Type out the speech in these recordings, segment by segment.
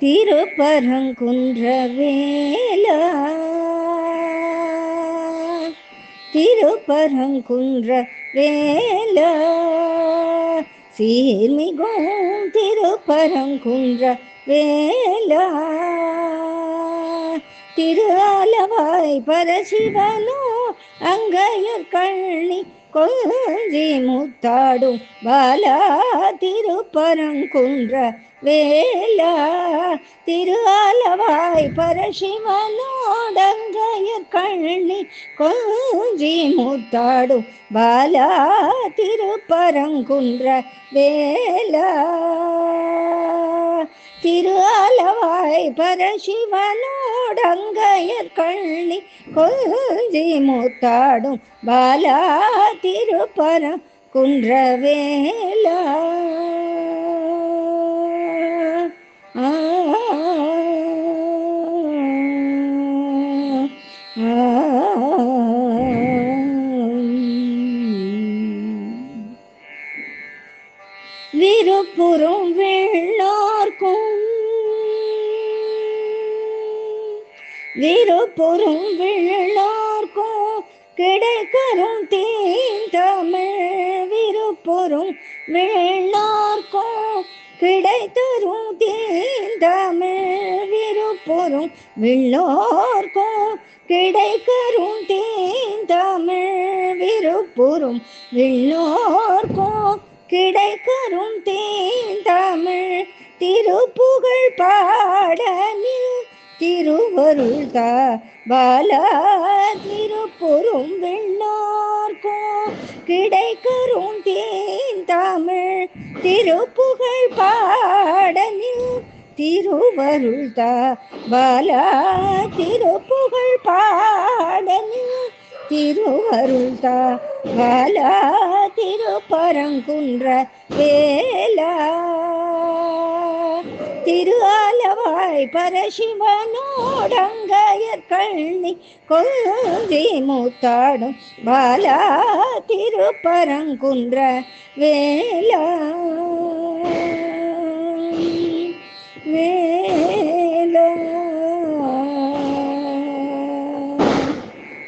திருப்பரங்குன்றவேலா. திருப்பரங்குன்ற வேலா சீர்மிகும் திருப்பரங்குன்ற வேலா திரு அளவாய் பரசிவனோ அங்கையர் கள்ளி கொஞ்சி முத்தாடும் பாலா திருப்பரங்குன்ற வேலா திரு ஆலவாய் பரசிவனோடங்கைய கள்ளி கொஞ்சி முத்தாடும் பாலா திருப்பரங்குன்ற வேலா. திரு ஆலவாய் பரசிவனோடங்கையர் கள்ளி கொஞ்சி மூத்தாடும் பாலா திருப்பரம் குன்றவேலா. விருப்புறும் விருப்புறம் விருப்புறம் வெள்ளார்க்கும் கிடைக்கரும் தீந்தமிழ் விருப்புறம் வெள்ளார்க்கும் கிடைத்தரும் தீந்தமிழ் விருப்புறம் வெள்ளோர்க்கும் கிடைக்கரும் தீந்தமிழ் விருப்புறம் வெள்ளோர்க்கும் கிடைக்கரும் தீந்தமிழ் திருப்புகழ் பாடலில் திருவருள் தா பாலா திருப்பொரும் வெள்ளார்க்கும் கிடைக்கரும் தேன் தமிழ் திருப்புகழ் பாடலில் திருவருள் தா பாலா திருப்புகழ் பாடலில் திருவருள் தா பாலா திருப்பரங்குன்ற வேலா. திரு ஆலவாய் பரசிவனோடங்கையர் கண்ணி கொஞ்சி மூத்தாடும் பாலா திருப்பரங்குன்ற வேலா. வேலா.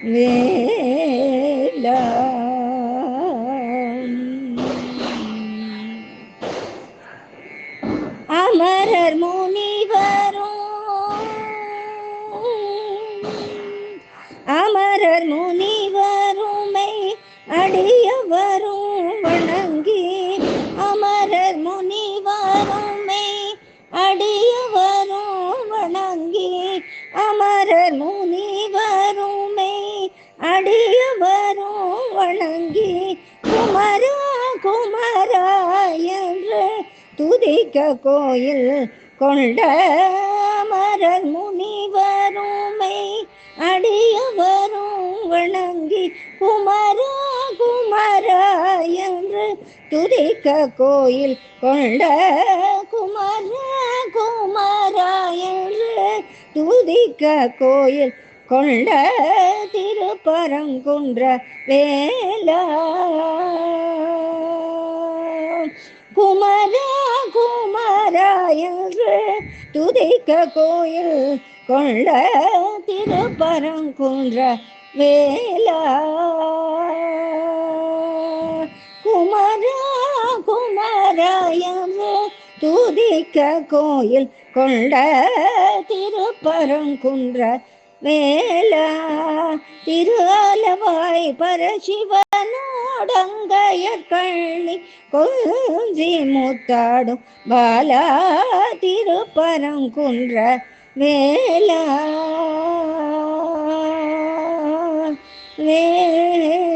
வேலா. அடியவரும் வணங்கி குமரா குமரா என்று துதிக்க கோயில் கொண்ட மரல் முனிவருமை அடியவரும் வணங்கி குமரா குமரா என்று துதிக்க கோயில் கொண்ட குமரா குமரா என்று துதிக்க கோயில் கொண்ட திருப்பரங்குன்ற வேலா. குமரா குமரா என்று துதிக்க கோயில் கொண்ட திருப்பரங்குன்ற வேலா. குமரா குமரா என்று துதிக்க கோயில் கொண்ட திருப்பரங்குன்ற வேலா திருவாய் ஆலவாய் கள்ளி கொஞ்சி முத்தாடும் பாலா திருப்பரங்குன்ற வேலா வேலா.